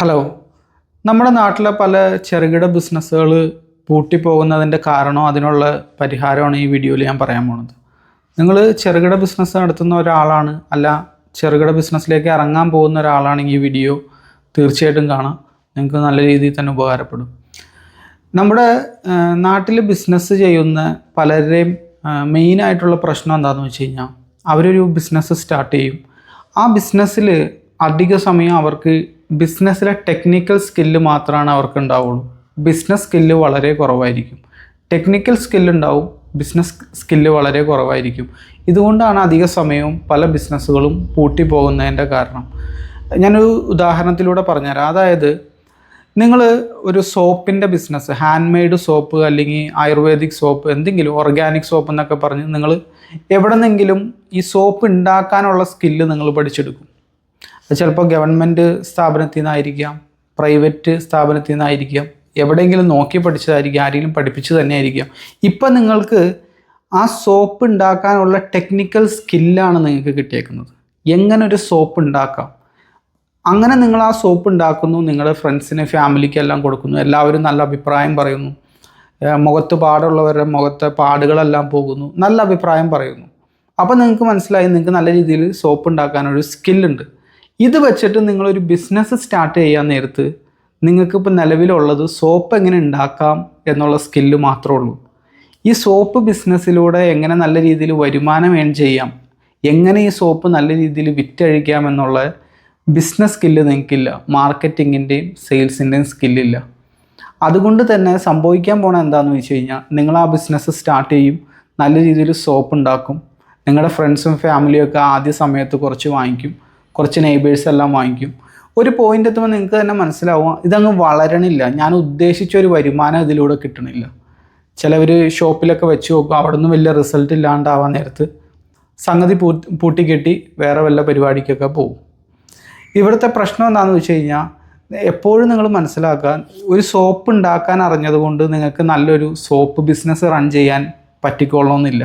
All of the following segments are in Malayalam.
ഹലോ നമ്മുടെ നാട്ടിലെ പല ചെറുകിട ബിസിനസ്സുകൾ പൂട്ടിപ്പോകുന്നതിന്റെ കാരണവും അതിനുള്ള പരിഹാരമാണ് ഈ വീഡിയോയിൽ ഞാൻ പറയാൻ പോണത്. നിങ്ങൾ ചെറുകിട ബിസിനസ് നടത്തുന്ന ഒരാളാണ് അല്ല ചെറുകിട ബിസിനസ്സിലേക്ക് ഇറങ്ങാൻ പോകുന്ന ഒരാളാണെങ്കിൽ ഈ വീഡിയോ തീർച്ചയായിട്ടും കാണാം. നിങ്ങൾക്ക് നല്ല രീതിയിൽ തന്നെ ഉപകാരപ്പെടും. നമ്മുടെ നാട്ടിൽ ബിസിനസ് ചെയ്യുന്ന പലരുടെയും മെയിനായിട്ടുള്ള പ്രശ്നം എന്താണെന്ന് വെച്ച് കഴിഞ്ഞാൽ അവരൊരു ബിസിനസ് സ്റ്റാർട്ട് ചെയ്യും. ആ ബിസിനസ്സിൽ അധിക സമയം അവർക്ക് ബിസിനസ്സിലെ ടെക്നിക്കൽ സ്കില്ല് മാത്രമാണ് അവർക്ക് ഉണ്ടാവുള്ളൂ ബിസിനസ് സ്കില്ല് വളരെ കുറവായിരിക്കും. ടെക്നിക്കൽ സ്കില്ല് ഉണ്ടാവും ബിസിനസ് സ്കില്ല് വളരെ കുറവായിരിക്കും. ഇതുകൊണ്ടാണ് അധിക സമയവും പല ബിസിനസ്സുകളും പൂട്ടിപ്പോകുന്നതിന്റെ കാരണം. ഞാനൊരു ഉദാഹരണത്തിലൂടെ പറഞ്ഞുതരാം. അതായത് നിങ്ങൾ ഒരു സോപ്പിന്റെ ബിസിനസ് ഹാൻഡ് മെയ്ഡ് സോപ്പ് അല്ലെങ്കിൽ ആയുർവേദിക് സോപ്പ് എന്തെങ്കിലും ഓർഗാനിക് സോപ്പ് എന്നൊക്കെ പറഞ്ഞ് നിങ്ങൾ എവിടെ നിന്നെങ്കിലും ഈ സോപ്പ് ഉണ്ടാക്കാനുള്ള സ്കില്ല് നിങ്ങൾ പഠിച്ചെടുക്കും. ചിലപ്പോൾ ഗവൺമെന്റ് സ്ഥാപനത്തിൽ നിന്നായിരിക്കാം പ്രൈവറ്റ് സ്ഥാപനത്തിൽ നിന്നായിരിക്കാം എവിടെയെങ്കിലും നോക്കി പഠിച്ചതായിരിക്കും ആരെങ്കിലും പഠിപ്പിച്ചു തന്നെ ആയിരിക്കാം ഇപ്പം നിങ്ങൾക്ക് ആ സോപ്പ് ഉണ്ടാക്കാനുള്ള ടെക്നിക്കൽ സ്കില്ലാണ് നിങ്ങൾക്ക് കിട്ടിയേക്കുന്നത്. എങ്ങനെ ഒരു സോപ്പ് ഉണ്ടാക്കാം? അങ്ങനെ നിങ്ങൾ ആ സോപ്പ് ഉണ്ടാക്കുന്നു നിങ്ങളുടെ ഫ്രണ്ട്സിന് ഫാമിലിക്ക് എല്ലാം കൊടുക്കുന്നു എല്ലാവരും നല്ല അഭിപ്രായം പറയുന്നു. മുഖത്ത് പാടുള്ളവരുടെ മുഖത്തെ പാടുകളെല്ലാം പോകുന്നു നല്ല അഭിപ്രായം പറയുന്നു. അപ്പോൾ നിങ്ങൾക്ക് മനസ്സിലായി നിങ്ങൾക്ക് നല്ല രീതിയിൽ സോപ്പ് ഉണ്ടാക്കാനൊരു സ്കില്ലുണ്ട് ഇത് വെച്ചിട്ട് നിങ്ങളൊരു ബിസിനസ് സ്റ്റാർട്ട് ചെയ്യാൻ നേരത്ത് നിങ്ങൾക്കിപ്പോൾ നിലവിലുള്ളത് സോപ്പ് എങ്ങനെ ഉണ്ടാക്കാം എന്നുള്ള സ്കില്ല് മാത്രമേ ഉള്ളൂ. ഈ സോപ്പ് ബിസിനസ്സിലൂടെ എങ്ങനെ നല്ല രീതിയിൽ വരുമാനം ഏൺ ചെയ്യാം എങ്ങനെ ഈ സോപ്പ് നല്ല രീതിയിൽ വിറ്റഴിക്കാം എന്നുള്ള ബിസിനസ് സ്കില്ല് നിങ്ങൾക്കില്ല. മാർക്കറ്റിങ്ങിന്റെയും സെയിൽസിന്റെയും സ്കില്ലില്ല അതുകൊണ്ട് തന്നെ സംഭവിക്കാൻ പോണ എന്താണെന്ന് വെച്ച് കഴിഞ്ഞാൽ നിങ്ങൾ ആ ബിസിനസ് സ്റ്റാർട്ട് ചെയ്യും നല്ല രീതിയിൽ സോപ്പ് ഉണ്ടാക്കും നിങ്ങളുടെ ഫ്രണ്ട്സും ഫാമിലിയും ഒക്കെ ആദ്യ സമയത്ത് കുറച്ച് വാങ്ങിക്കും കുറച്ച് നെയ്ബേഴ്സ് എല്ലാം വാങ്ങിക്കും. ഒരു പോയിന്റ് എത്തുമ്പോൾ നിങ്ങൾക്ക് തന്നെ മനസ്സിലാവും ഇതങ്ങ് വളരണില്ല. ഞാൻ ഉദ്ദേശിച്ച ഒരു വരുമാനം ഇതിലൂടെ കിട്ടണില്ല. ചിലവർ ഷോപ്പിലൊക്കെ വെച്ച് നോക്കും അവിടെ നിന്ന് വലിയ റിസൾട്ട് ഇല്ലാണ്ടാവാൻ നേരത്ത് സംഗതി പൂട്ടിക്കെട്ടി വേറെ വല്ല പരിപാടിക്കൊക്കെ പോകും. ഇവിടുത്തെ പ്രശ്നം എന്താണെന്ന് വെച്ച് കഴിഞ്ഞാൽ എപ്പോഴും നിങ്ങൾ മനസ്സിലാക്കാൻ ഒരു സോപ്പ് ഉണ്ടാക്കാൻ അറിഞ്ഞതുകൊണ്ട് നിങ്ങൾക്ക് നല്ലൊരു സോപ്പ് ബിസിനസ് റൺ ചെയ്യാൻ പറ്റിക്കൊള്ളണമെന്നില്ല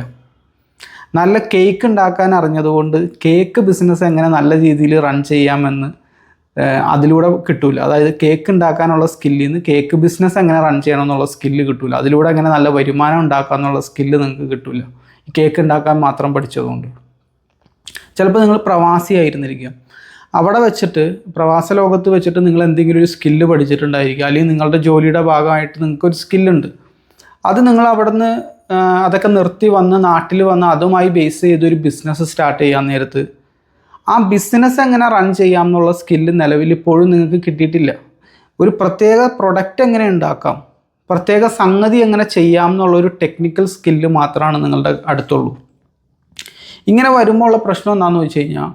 നല്ല കേക്ക് ഉണ്ടാക്കാൻ അറിഞ്ഞതുകൊണ്ട് കേക്ക് ബിസിനസ് എങ്ങനെ നല്ല രീതിയിൽ റൺ ചെയ്യാമെന്ന് അതിലൂടെ കിട്ടൂല. അതായത് കേക്ക് ഉണ്ടാക്കാനുള്ള സ്കില്ലിൽ നിന്ന് കേക്ക് ബിസിനസ് എങ്ങനെ റൺ ചെയ്യണം എന്നുള്ള സ്കില്ല് കിട്ടൂല. അതിലൂടെ എങ്ങനെ നല്ല വരുമാനം ഉണ്ടാക്കുക എന്നുള്ള സ്കില്ല് നിങ്ങൾക്ക് കിട്ടൂല. കേക്ക് ഉണ്ടാക്കാൻ മാത്രം പഠിച്ചതുകൊണ്ട്. ചിലപ്പോൾ നിങ്ങൾ പ്രവാസി പ്രവാസിയായിരുന്നിരിക്കുക അവിടെ വെച്ചിട്ട് പ്രവാസ ലോകത്ത് വെച്ചിട്ട് നിങ്ങൾ എന്തെങ്കിലും ഒരു സ്കില്ല് പഠിച്ചിട്ടുണ്ടായിരിക്കുക അല്ലെങ്കിൽ നിങ്ങളുടെ ജോലിയുടെ ഭാഗമായിട്ട് നിങ്ങൾക്കൊരു സ്കില്ലുണ്ട് അത് നിങ്ങൾ അവിടുന്ന് ആ, അതൊക്കെ നിർത്തി വന്ന് നാട്ടിൽ വന്ന് അതുമായി ബേസ് ചെയ്ത് ഒരു ബിസിനസ് സ്റ്റാർട്ട് ചെയ്യാൻ നേരത്ത്. ആ ബിസിനസ് എങ്ങനെ റൺ ചെയ്യാം എന്നുള്ള സ്കില്ല് നിലവിൽ ഇപ്പോഴും നിങ്ങൾക്ക് കിട്ടിയിട്ടില്ല. ഒരു പ്രത്യേക പ്രൊഡക്റ്റ് എങ്ങനെ ഉണ്ടാക്കാം പ്രത്യേക സംഗതി എങ്ങനെ ചെയ്യാം എന്നുള്ള ഒരു ടെക്നിക്കൽ സ്കില്ല് മാത്രമാണ് നിങ്ങളുടെ അടുത്തുള്ളൂ. ഇങ്ങനെ വരുമ്പോൾ ഉള്ള പ്രശ്നം എന്താണെന്ന് വെച്ച് കഴിഞ്ഞാൽ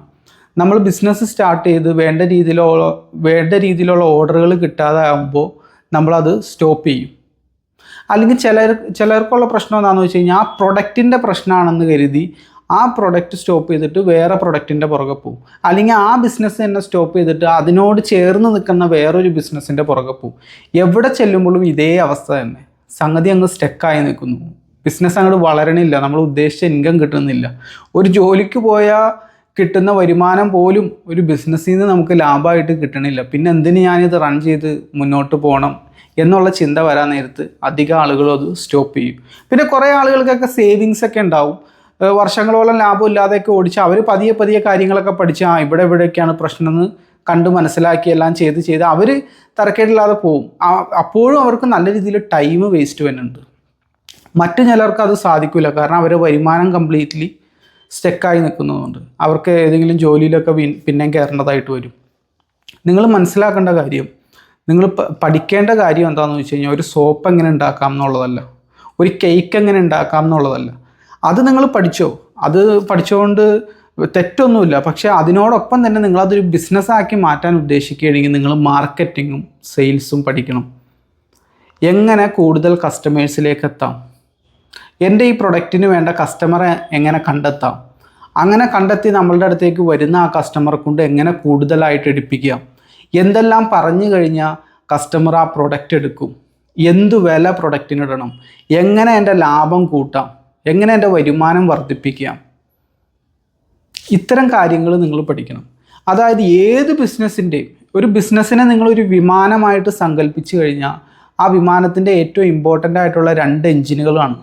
നമ്മൾ ബിസിനസ് സ്റ്റാർട്ട് ചെയ്ത് വേണ്ട രീതിയിലുള്ള വേണ്ട രീതിയിലുള്ള ഓർഡറുകൾ കിട്ടാതെ ആകുമ്പോൾ നമ്മളത് സ്റ്റോപ്പ് ചെയ്യും. അല്ലെങ്കിൽ ചിലർ ചിലർക്കുള്ള പ്രശ്നം എന്താണെന്ന് വെച്ച് കഴിഞ്ഞാൽ ആ പ്രൊഡക്റ്റിന്റെ പ്രശ്നമാണെന്ന് കരുതി ആ പ്രൊഡക്റ്റ് സ്റ്റോപ്പ് ചെയ്തിട്ട് വേറെ പ്രൊഡക്റ്റിന്റെ പുറകെ പോകും അല്ലെങ്കിൽ ആ ബിസിനസ് തന്നെ സ്റ്റോപ്പ് ചെയ്തിട്ട് അതിനോട് ചേർന്ന് നിൽക്കുന്ന വേറൊരു ബിസിനസ്സിന്റെ പുറകെ പോകും എവിടെ ചെല്ലുമ്പോഴും ഇതേ അവസ്ഥ തന്നെ. സംഗതി അങ്ങ് സ്റ്റക്കായി നിൽക്കുന്നു. ബിസിനസ് അങ്ങോട്ട് വളരണില്ല. നമ്മൾ ഉദ്ദേശിച്ച ഇൻകം കിട്ടുന്നില്ല. ഒരു ജോലിക്ക് പോയാൽ കിട്ടുന്ന വരുമാനം പോലും ഒരു ബിസിനസ്സിൽ നിന്ന് നമുക്ക് ലാഭമായിട്ട് കിട്ടണില്ല. പിന്നെ എന്തിന് ഞാനിത് റൺ ചെയ്ത് മുന്നോട്ട് പോകണം എന്നുള്ള ചിന്ത വരാൻ നേരത്ത് അധികം ആളുകളും അത് സ്റ്റോപ്പ് ചെയ്യും. പിന്നെ കുറേ ആളുകൾക്കൊക്കെ സേവിങ്സ് ഒക്കെ ഉണ്ടാവും. വർഷങ്ങളോളം ലാഭം ഇല്ലാതെയൊക്കെ ഓടിച്ച് അവർ പതിയെ പതിയെ കാര്യങ്ങളൊക്കെ പഠിച്ച് ആ ഇവിടെ ഇവിടെയൊക്കെയാണ് പ്രശ്നം എന്ന് കണ്ട് മനസ്സിലാക്കി എല്ലാം ചെയ്ത് ചെയ്ത് അവർ തരക്കേടില്ലാതെ പോവും. അപ്പോഴും അവർക്ക് നല്ല രീതിയിൽ ടൈം വേസ്റ്റ് വരുന്നുണ്ട്. മറ്റു ചിലർക്ക് അത് സാധിക്കില്ല കാരണം അവരുടെ വരുമാനം കംപ്ലീറ്റ്ലി സ്റ്റെക്കായി നിൽക്കുന്നതുകൊണ്ട്. അവർക്ക് ഏതെങ്കിലും ജോലിയിലൊക്കെ പിന്നെ കയറേണ്ടതായിട്ട് വരും. നിങ്ങൾ മനസ്സിലാക്കേണ്ട കാര്യം നിങ്ങൾ പഠിക്കേണ്ട കാര്യം എന്താണെന്ന് വെച്ച് കഴിഞ്ഞാൽ ഒരു സോപ്പ് എങ്ങനെ ഉണ്ടാക്കാം എന്നുള്ളതല്ല. ഒരു കേക്ക് എങ്ങനെ ഉണ്ടാക്കാം എന്നുള്ളതല്ല. അത് നിങ്ങൾ പഠിച്ചോ? അത് പഠിച്ചുകൊണ്ട് തെറ്റൊന്നുമില്ല. പക്ഷേ അതിനോടൊപ്പം തന്നെ നിങ്ങളതൊരു ബിസിനസ്സാക്കി മാറ്റാൻ ഉദ്ദേശിക്കുകയാണെങ്കിൽ നിങ്ങൾ മാർക്കറ്റിങ്ങും സെയിൽസും പഠിക്കണം. എങ്ങനെ കൂടുതൽ കസ്റ്റമേഴ്സിലേക്ക് എത്താം? എന്റെ ഈ പ്രൊഡക്റ്റിന് വേണ്ട കസ്റ്റമറെ എങ്ങനെ കണ്ടെത്താം? അങ്ങനെ കണ്ടെത്തി നമ്മളുടെ അടുത്തേക്ക് വരുന്ന ആ കസ്റ്റമറെ കൊണ്ട് എങ്ങനെ കൂടുതലായിട്ട് എടുപ്പിക്കാം? എന്തെല്ലാം പറഞ്ഞു കഴിഞ്ഞാൽ കസ്റ്റമർ ആ പ്രൊഡക്റ്റ് എടുക്കും? എന്ത് വില പ്രൊഡക്റ്റിനിടണം എങ്ങനെ എന്റെ ലാഭം കൂട്ടാം? എങ്ങനെ എന്റെ വരുമാനം വർദ്ധിപ്പിക്കാം? ഇത്തരം കാര്യങ്ങൾ നിങ്ങൾ പഠിക്കണം. അതായത് ഏത് ബിസിനസ്സിന്റെയും ഒരു ബിസിനസ്സിനെ നിങ്ങളൊരു വിമാനമായിട്ട് സങ്കല്പിച്ചു കഴിഞ്ഞാൽ ആ വിമാനത്തിന്റെ ഏറ്റവും ഇമ്പോർട്ടന്റ് ആയിട്ടുള്ള രണ്ട് എഞ്ചിനുകളാണ്.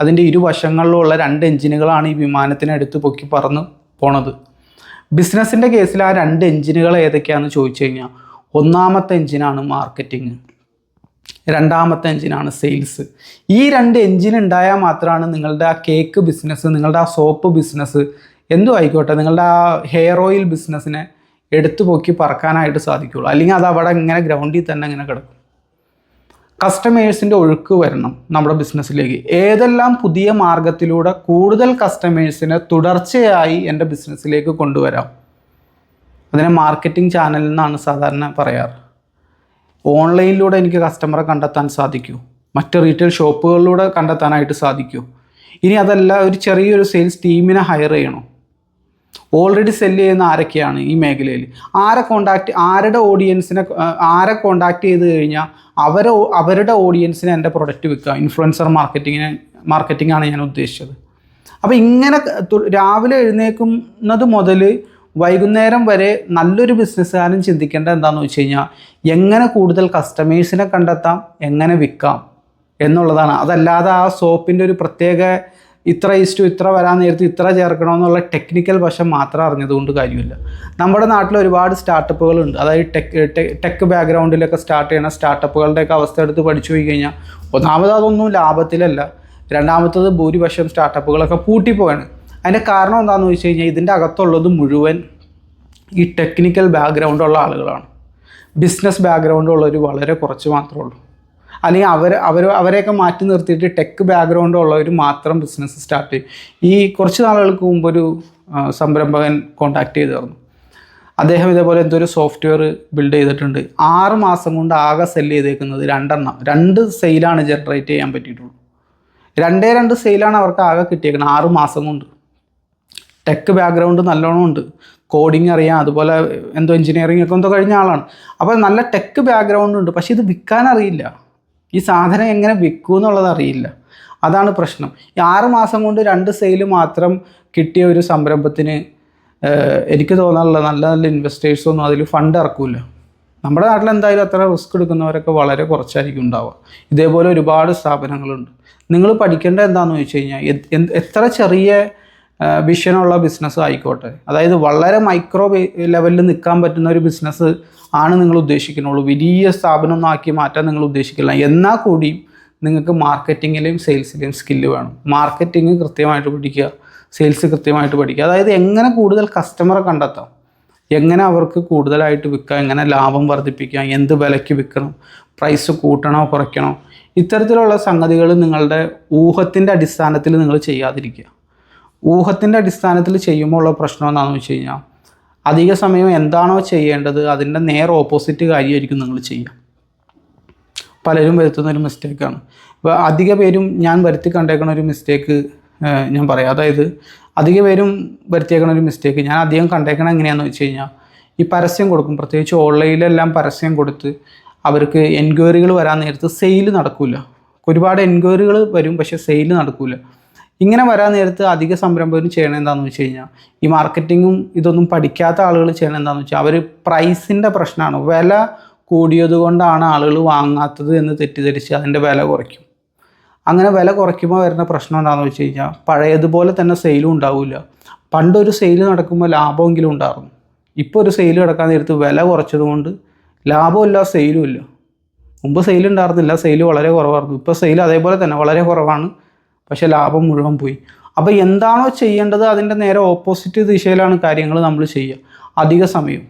അതിന്റെ ഇരുവശങ്ങളിലുള്ള രണ്ട് എഞ്ചിനുകളാണ് ഈ വിമാനത്തിനെ എടുത്ത് പൊക്കി പറന്ന് പോണത്. ബിസിനസ്സിന്റെ കേസിൽ ആ രണ്ട് എഞ്ചിനുകൾ ഏതൊക്കെയാണെന്ന് ചോദിച്ചു കഴിഞ്ഞാൽ ഒന്നാമത്തെ എഞ്ചിനാണ് മാർക്കറ്റിംഗ് രണ്ടാമത്തെ എഞ്ചിനാണ് സെയിൽസ്. ഈ രണ്ട് എഞ്ചിൻ ഉണ്ടായാൽ മാത്രമാണ് നിങ്ങളുടെ ആ കേക്ക് ബിസിനസ് നിങ്ങളുടെ ആ സോപ്പ് ബിസിനസ് എന്തു ആയിക്കോട്ടെ നിങ്ങളുടെ ആ ഹെയർ ഓയിൽ ബിസിനസ്സിനെ എടുത്തു പൊക്കി പറക്കാനായിട്ട് സാധിക്കുള്ളൂ അല്ലെങ്കിൽ അത് അവിടെ ഇങ്ങനെ ഗ്രൗണ്ടിൽ തന്നെ ഇങ്ങനെ കിടക്കും. കസ്റ്റമേഴ്സിന്റെ ഒഴുക്ക് വരണം നമ്മുടെ ബിസിനസ്സിലേക്ക് ഏതെല്ലാം പുതിയ മാർഗത്തിലൂടെ കൂടുതൽ കസ്റ്റമേഴ്സിനെ തുടർച്ചയായി എന്റെ ബിസിനസ്സിലേക്ക് കൊണ്ടുവരാം? അതിനെ മാർക്കറ്റിംഗ് ചാനൽ എന്നാണ് സാധാരണ പറയാറ്. ഓൺലൈനിലൂടെ എനിക്ക് കസ്റ്റമറെ കണ്ടെത്താൻ സാധിക്കൂ. മറ്റ് റീറ്റെയിൽ ഷോപ്പുകളിലൂടെ കണ്ടെത്താനായിട്ട് സാധിക്കൂ. ഇനി അതല്ല ഒരു ചെറിയൊരു സെയിൽസ് ടീമിനെ ഹയർ ചെയ്യണോ. ഓൾറെഡി സെല്ല് ചെയ്യുന്ന ആരൊക്കെയാണ് ഈ മേഖലയിൽ? ആരെ കോണ്ടാക്ട് ആരുടെ ഓഡിയൻസിനെ ആരെ കോണ്ടാക്ട് ചെയ്ത് കഴിഞ്ഞാൽ അവരെ അവരുടെ ഓഡിയൻസിന് എന്റെ പ്രൊഡക്റ്റ് വിൽക്കുക. ഇൻഫ്ലുവൻസർ മാർക്കറ്റിങ്ങിനെ മാർക്കറ്റിംഗ് ആണ് ഞാൻ ഉദ്ദേശിച്ചത്. അപ്പോൾ ഇങ്ങനെ രാവിലെ എഴുന്നേക്കുന്നത് മുതൽ വൈകുന്നേരം വരെ നല്ലൊരു ബിസിനസ്സുകാരൻ ചിന്തിക്കേണ്ട എന്താണെന്ന് വെച്ച് കഴിഞ്ഞാൽ എങ്ങനെ കൂടുതൽ കസ്റ്റമേഴ്സിനെ കണ്ടെത്താം എങ്ങനെ വിൽക്കാം എന്നുള്ളതാണ്. അതല്ലാതെ ആ സോപ്പിന്റെ ഒരു പ്രത്യേക ഇത്ര ഇസ്റ്റു ഇത്ര വരാൻ നേരത്ത് ഇത്ര ചേർക്കണമെന്നുള്ള ടെക്നിക്കൽ വശം മാത്രം അറിഞ്ഞതുകൊണ്ട് കാര്യമില്ല. നമ്മുടെ നാട്ടിൽ ഒരുപാട് സ്റ്റാർട്ടപ്പുകളുണ്ട് അതായത് ടെക് ടെക് ബാക്ക്ഗ്രൗണ്ടിലൊക്കെ സ്റ്റാർട്ട് ചെയ്യണ സ്റ്റാർട്ടപ്പുകളുടെയൊക്കെ അവസ്ഥ എടുത്ത് പഠിച്ചു പോയി കഴിഞ്ഞാൽ ഒന്നാമത് അതൊന്നും ലാഭത്തിലല്ല. രണ്ടാമത്തത് ഭൂരിപക്ഷം സ്റ്റാർട്ടപ്പുകളൊക്കെ പൂട്ടിപ്പോവാണ്. അതിന്റെ കാരണം എന്താണെന്ന് വെച്ച് കഴിഞ്ഞാൽ ഇതിന്റെ അകത്തുള്ളത് മുഴുവൻ ഈ ടെക്നിക്കൽ ബാക്ക്ഗ്രൗണ്ടുള്ള ആളുകളാണ്. ബിസിനസ് ബാക്ക്ഗ്രൗണ്ട് ഉള്ളവർ വളരെ കുറച്ച് മാത്രമേ ഉള്ളൂ. അല്ലെങ്കിൽ അവർ അവർ അവരെയൊക്കെ മാറ്റി നിർത്തിയിട്ട് ടെക് ബാക്ക്ഗ്രൗണ്ട് ഉള്ളവർ മാത്രം ബിസിനസ് സ്റ്റാർട്ട് ചെയ്യും. ഈ കുറച്ച് നാളുകൾക്ക് മുമ്പ് ഒരു സംരംഭകൻ കോണ്ടാക്ട് ചെയ്ത് തന്നു അദ്ദേഹം ഇതേപോലെ എന്തോ ഒരു സോഫ്റ്റ്വെയർ ബിൽഡ് ചെയ്തിട്ടുണ്ട്. ആറ് മാസം കൊണ്ട് ആകെ സെല്ല് ചെയ്തേക്കുന്നത് രണ്ടെണ്ണം. രണ്ട് സെയിലാണ് ജനറേറ്റ് ചെയ്യാൻ പറ്റിയിട്ടുള്ളൂ. രണ്ടേ രണ്ട് സെയിലാണ് അവർക്ക് ആകെ കിട്ടിയേക്കുന്നത് ആറ് മാസം കൊണ്ട്. ടെക് ബാക്ക്ഗ്രൗണ്ട് നല്ലോണം ഉണ്ട്. കോഡിങ് അറിയാം. അതുപോലെ എന്തോ എഞ്ചിനീയറിംഗ് ഒക്കെ എന്തോ കഴിഞ്ഞ ആളാണ്. അപ്പോൾ നല്ല ടെക് ബാക്ക്ഗ്രൗണ്ട് ഉണ്ട്. പക്ഷേ ഇത് വിൽക്കാൻ അറിയില്ല. ഈ സാധനം എങ്ങനെ വിൽക്കും എന്നുള്ളത് അറിയില്ല. അതാണ് പ്രശ്നം. ഈ ആറ് മാസം കൊണ്ട് രണ്ട് സെയിൽ മാത്രം കിട്ടിയ ഒരു സംരംഭത്തിന് എനിക്ക് തോന്നാനുള്ള നല്ല നല്ല ഇൻവെസ്റ്റേഴ്സൊന്നും അതിൽ ഫണ്ട് ഇറക്കൂല നമ്മുടെ നാട്ടിൽ എന്തായാലും അത്ര റിസ്ക് എടുക്കുന്നവരൊക്കെ വളരെ കുറച്ചായിരിക്കും ഉണ്ടാവുക. ഇതേപോലെ ഒരുപാട് സ്ഥാപനങ്ങളുണ്ട്. നിങ്ങൾ പഠിക്കേണ്ട എന്താണെന്ന് ചോദിച്ചു കഴിഞ്ഞാൽ എത്ര ചെറിയ വിഷനുള്ള ബിസിനസ് ആയിക്കോട്ടെ. അതായത് വളരെ മൈക്രോ ലെവലിൽ നിൽക്കാൻ പറ്റുന്ന ഒരു ബിസിനസ് ആണ് നിങ്ങൾ ഉദ്ദേശിക്കുന്നുള്ളൂ. വലിയ സ്ഥാപനം ആക്കി മാറ്റാൻ നിങ്ങൾ ഉദ്ദേശിക്കില്ല. എന്നാൽ കൂടിയും നിങ്ങൾക്ക് മാർക്കറ്റിങ്ങിലെയും സെയിൽസിലെയും സ്കില്ല് വേണം. മാർക്കറ്റിംഗ് കൃത്യമായിട്ട് പഠിക്കുക സെയിൽസ് കൃത്യമായിട്ട് പഠിക്കുക. അതായത് എങ്ങനെ കൂടുതൽ കസ്റ്റമറെ കണ്ടെത്താം? എങ്ങനെ അവർക്ക് കൂടുതലായിട്ട് വിൽക്കാം? എങ്ങനെ ലാഭം വർദ്ധിപ്പിക്കാം? എന്ത് വിലയ്ക്ക് വിൽക്കണം? പ്രൈസ് കൂട്ടണോ കുറയ്ക്കണോ? ഇത്തരത്തിലുള്ള സംഗതികൾ നിങ്ങളുടെ ഊഹത്തിന്റെ അടിസ്ഥാനത്തിൽ നിങ്ങൾ ചെയ്യാതിരിക്കുക. ഊഹത്തിന്റെ അടിസ്ഥാനത്തിൽ ചെയ്യുമ്പോൾ ഉള്ള പ്രശ്നം എന്താണെന്ന് വെച്ച് കഴിഞ്ഞാൽ അധിക സമയം എന്താണോ ചെയ്യേണ്ടത് അതിന്റെ നേരെ ഓപ്പോസിറ്റ് കാര്യമായിരിക്കും നിങ്ങൾ ചെയ്യുക. പലരും വരുത്തുന്ന ഒരു മിസ്റ്റേക്കാണ് ഇപ്പോൾ അധിക പേരും ഞാൻ വരുത്തി കണ്ടേക്കുന്ന ഒരു മിസ്റ്റേക്ക് ഞാൻ പറയാം. അതായത് അധിക പേരും വരുത്തിയേക്കണ ഒരു മിസ്റ്റേക്ക് ഞാൻ അധികം കണ്ടേക്കണ എങ്ങനെയാണെന്ന് വെച്ച് കഴിഞ്ഞാൽ ഈ പരസ്യം കൊടുക്കും. പ്രത്യേകിച്ച് ഓൺലൈനിലെല്ലാം പരസ്യം കൊടുത്ത് അവർക്ക് എൻക്വയറികൾ വരാൻ നേരത്ത് സെയിൽ നടക്കില്ല ഒരുപാട് എൻക്വയറികൾ വരും പക്ഷേ സെയിൽ നടക്കില്ല ഇങ്ങനെ വരാൻ നേരത്ത് അധിക സംരംഭകരും ചെയ്യണത് എന്താണെന്ന് വെച്ച് കഴിഞ്ഞാൽ ഈ മാർക്കറ്റിങ്ങും ഇതൊന്നും പഠിക്കാത്ത ആളുകൾ ചെയ്യണത് എന്താണെന്ന് വെച്ചാൽ അവർ പ്രൈസിന്റെ പ്രശ്നമാണ് വില കൂടിയത് കൊണ്ടാണ് ആളുകൾ വാങ്ങാത്തത് എന്ന് തെറ്റിദ്ധരിച്ച് അതിന്റെ വില കുറയ്ക്കും. അങ്ങനെ വില കുറയ്ക്കുമ്പോൾ വരുന്ന പ്രശ്നം എന്താണെന്ന് വെച്ച് കഴിഞ്ഞാൽ പഴയതുപോലെ തന്നെ സെയിലും ഉണ്ടാവില്ല. പണ്ടൊരു സെയിൽ നടക്കുമ്പോൾ ലാഭമെങ്കിലും ഉണ്ടായിരുന്നു. ഇപ്പോൾ ഒരു സെയിൽ കിടക്കാൻ നേരത്ത് വില കുറച്ചതുകൊണ്ട് ലാഭമില്ല സെയിലും ഇല്ല മുമ്പ് സെയിൽ ഉണ്ടായിരുന്നില്ല സെയിൽ വളരെ കുറവായിരുന്നു. ഇപ്പോൾ സെയിൽ അതേപോലെ തന്നെ വളരെ കുറവാണ്. പക്ഷേ ലാഭം മുഴുവൻ പോയി. അപ്പോൾ എന്താണോ ചെയ്യേണ്ടത് അതിന്റെ നേരെ ഓപ്പോസിറ്റ് ദിശയിലാണ് കാര്യങ്ങൾ നമ്മൾ ചെയ്യുക. അധിക സമയം.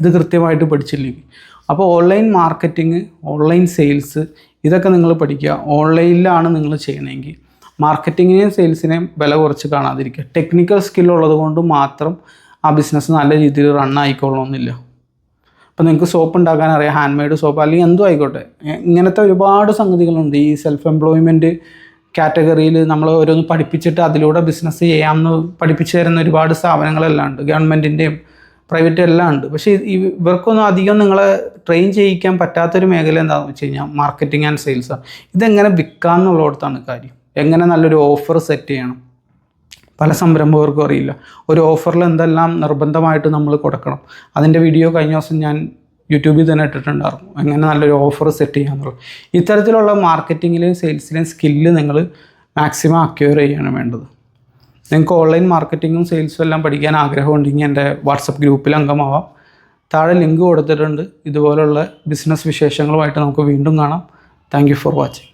ഇത് കൃത്യമായിട്ട് പഠിച്ചില്ലെങ്കിൽ. അപ്പോൾ ഓൺലൈൻ മാർക്കറ്റിംഗ് ഓൺലൈൻ സെയിൽസ് ഇതൊക്കെ നിങ്ങൾ പഠിക്കുക. ഓൺലൈനിലാണ് നിങ്ങൾ ചെയ്യണമെങ്കിൽ. മാർക്കറ്റിങ്ങിനെയും സെയിൽസിനെയും വില കുറച്ച് കാണാതിരിക്കുക. ടെക്നിക്കൽ സ്കിൽ ഉള്ളത് കൊണ്ട് മാത്രം ആ ബിസിനസ് നല്ല രീതിയിൽ റൺ ആയിക്കൊള്ളണമെന്നില്ല. അപ്പോൾ നിങ്ങൾക്ക് സോപ്പ് ഉണ്ടാക്കാൻ അറിയാം ഹാൻഡ് മെയ്ഡ് സോപ്പ് അല്ലെങ്കിൽ എന്തും ആയിക്കോട്ടെ. ഇങ്ങനത്തെ ഒരുപാട് സംഗതികളുണ്ട്. ഈ സെൽഫ് എംപ്ലോയ്മെന്റ് കാറ്റഗറിയിൽ നമ്മൾ ഓരോന്ന് പഠിപ്പിച്ചിട്ട് അതിലൂടെ ബിസിനസ് ചെയ്യാമെന്ന് പഠിപ്പിച്ചു തരുന്ന ഒരുപാട് സ്ഥാപനങ്ങളെല്ലാം ഉണ്ട്. ഗവൺമെന്റിന്റെയും പ്രൈവറ്റ് എല്ലാം ഉണ്ട്. പക്ഷേ ഇവർക്കൊന്നും അധികം നിങ്ങളെ ട്രെയിൻ ചെയ്യിക്കാൻ പറ്റാത്തൊരു മേഖല എന്താണെന്ന് വെച്ച് കഴിഞ്ഞാൽ മാർക്കറ്റിംഗ് ആൻഡ് സെയിൽസാണ് ഇതെങ്ങനെ വിൽക്കാം എന്നുള്ളിടത്താണ് കാര്യം. എങ്ങനെ നല്ലൊരു ഓഫർ സെറ്റ് ചെയ്യണം? പല സംരംഭകർക്കും അറിയില്ല. ഒരു ഓഫറിൽ എന്തെല്ലാം നിർബന്ധമായിട്ട് നമ്മൾ കൊടുക്കണം? അതിന്റെ വീഡിയോ കഴിഞ്ഞ ദിവസം ഞാൻ യൂട്യൂബിൽ തന്നെ ഇട്ടിട്ടുണ്ടായിരുന്നു. എങ്ങനെ നല്ലൊരു ഓഫർ സെറ്റ് ചെയ്യാന്നുള്ളത്. ഇത്തരത്തിലുള്ള മാർക്കറ്റിങ്ങിലെയും സെയിൽസിലെയും സ്കില്ല് നിങ്ങൾ മാക്സിമം അക്യൂർ ചെയ്യാണ് വേണ്ടത്. നിങ്ങൾക്ക് ഓൺലൈൻ മാർക്കറ്റിങ്ങും സെയിൽസും എല്ലാം പഠിക്കാൻ ആഗ്രഹമുണ്ടെങ്കിൽ എന്റെ വാട്സപ്പ് ഗ്രൂപ്പിൽ അംഗമാവാം. താഴെ ലിങ്ക് കൊടുത്തിട്ടുണ്ട്. ഇതുപോലുള്ള ബിസിനസ് വിശേഷങ്ങളുമായിട്ട് നമുക്ക് വീണ്ടും കാണാം. Thank for watching